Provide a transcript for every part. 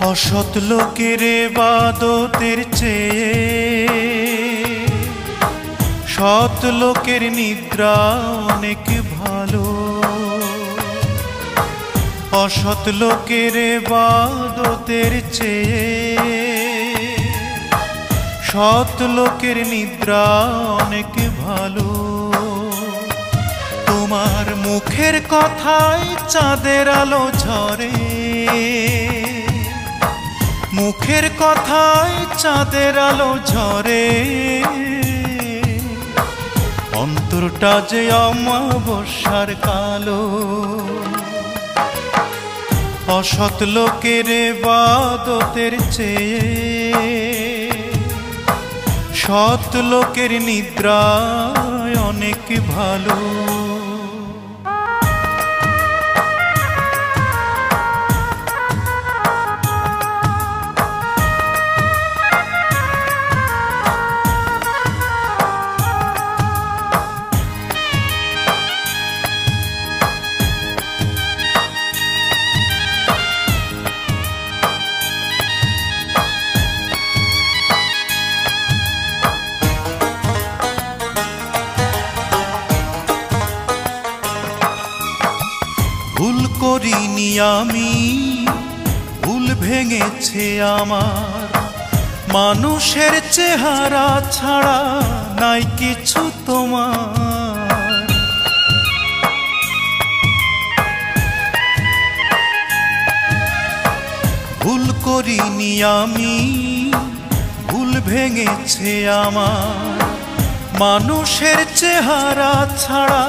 অসৎ লোকের বাদতের চেয়ে সৎ লোকের নিদ্রা অনেক ভালো। অসৎ লোকের বাদতের চেয়ে সৎ লোকের নিদ্রা অনেক ভালো। তোমার মুখের কথায় চাঁদের আলো ঝরে। মুখের কথায় চাঁদের আলো ঝরে। অন্তরটা যে অমাবস্যার কালো। অসৎ লোকের বাদতের চেয়ে সৎ লোকের নিদ্রায় অনেক ভালো। করিনি আমি, ভুল ভেঙেছে আমার। মানুষের চেহারা ছাড়া নাই কিছু তোমার। ভুল করিনি আমি, ভুল ভেঙেছে আমার। মানুষের চেহারা ছাড়া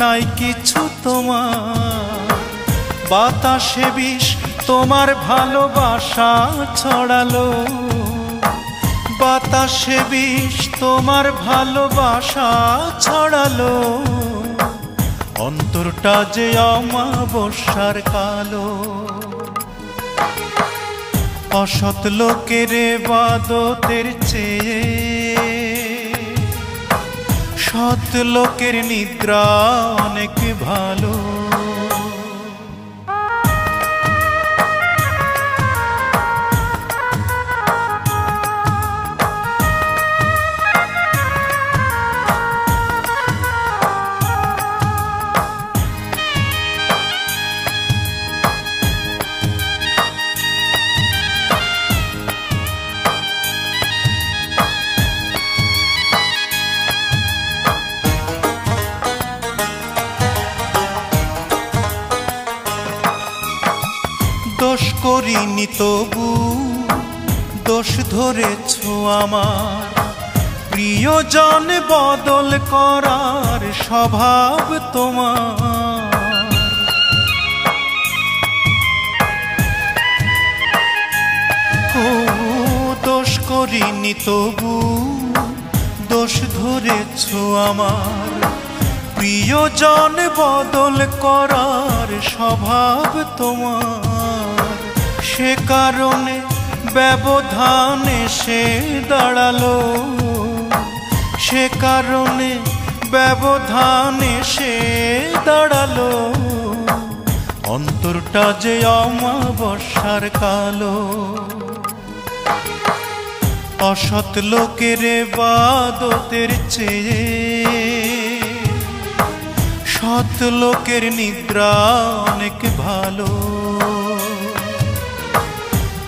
নাই কিছু তোমার। বাতাসে বিষ তোমার ভালোবাসা ছড়ালো। বাতাসে বিষ তোমার ভালোবাসা ছড়ালো। অন্তরটা যে অমাবস্যার কালো। অসৎ লোকের বাদতের চেয়ে সৎ লোকের নিদ্রা অনেক ভালো। করিনি তবু দোষ ধরেছ আমার। প্রিয়জন বদল করার স্বভাব তোমার। দোষ করিনি তবু দোষ ধরেছ আমার। প্রিয়জন বদল করার স্বভাব তোমার। সে কারণে ব্যবধান এসে দাঁড়াল। সে কারণে ব্যবধান এসে দাঁড়াল। অন্তরটা যে অমাবস্যার কালো। অসৎ লোকের বাদতের চেয়ে সৎ লোকের নিদ্রা অনেক ভালো।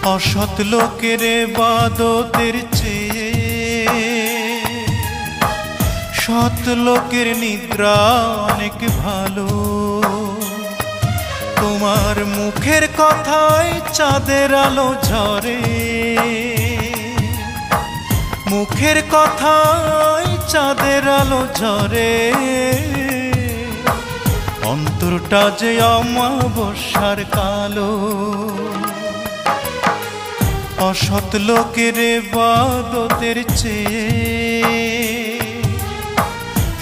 অসৎ লোকের বাদতের চেয়ে সৎ লোকের নিদ্রা অনেক ভালো। তোমার মুখের কথায় চাঁদের আলো ঝরে। মুখের কথায় চাঁদের আলো ঝরে। অন্তরটা যে অমাবস্যার কালো। অসৎ লোকের বাদতের চেয়ে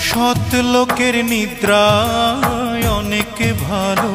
সৎ লোকের নিদ্রায় অনেক ভালো।